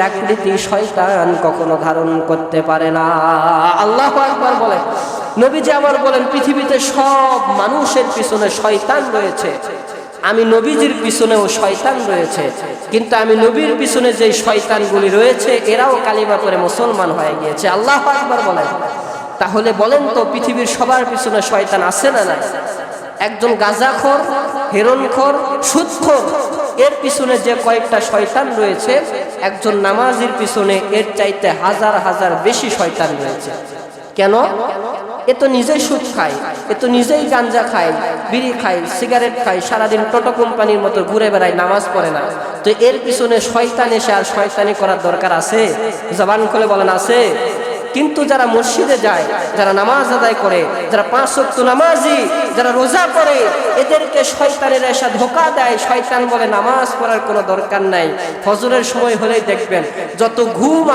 আকৃতি শয়তান কখনো ধারণ করতে পারে না। আল্লাহ একবার বলেন নবীজি আবার বলেন, পৃথিবীতে সব মানুষের পিছনে শয়তান রয়েছে। আমি নবীজির পিছনেও শয়তান রয়েছে। কিন্তু আমি নবীর পিছনে যে শয়তানগুলি রয়েছে, এরাও কালিমা করে মুসলমান হয়ে গিয়েছে। আল্লাহ একবার বলেন। তাহলে বলেন তো, পৃথিবীর সবার পিছনে শয়তান আছে না না একজন গাঁজাখোর, হেরনখোর, সুদখোর এর পিছনে যে কয়েকটা শয়তান রয়েছে, একজন নামাজির পিছনে এর চাইতে হাজার হাজার বেশি শয়তান রয়েছে। কেন? এ তো নিজেই সুদ খায়, এ তো নিজেই গাঞ্জা খায়, বিড়ি খায়, সিগারেট খায়, সারাদিন টোটো কোম্পানির মতো ঘুরে বেড়ায়, নামাজ পড়ে না। তো এর পিছনে শয়তান এসে আর শয়তানি করার দরকার আছে? জবান খুলে বলেন, আছে। কিন্তু যারা মসজিদে যায়, যারা নামাজ আদায় করে, যারা পাঁচ শক্ত নামাজি, যারা রোজা করে এদেরকে শয়তানের এসা ধোকা দেয়, শয়তান বলে নামাজ পড়ার কোনো দরকার নাই। ফজরের সময় হলেই দেখবেন, যত ঘুম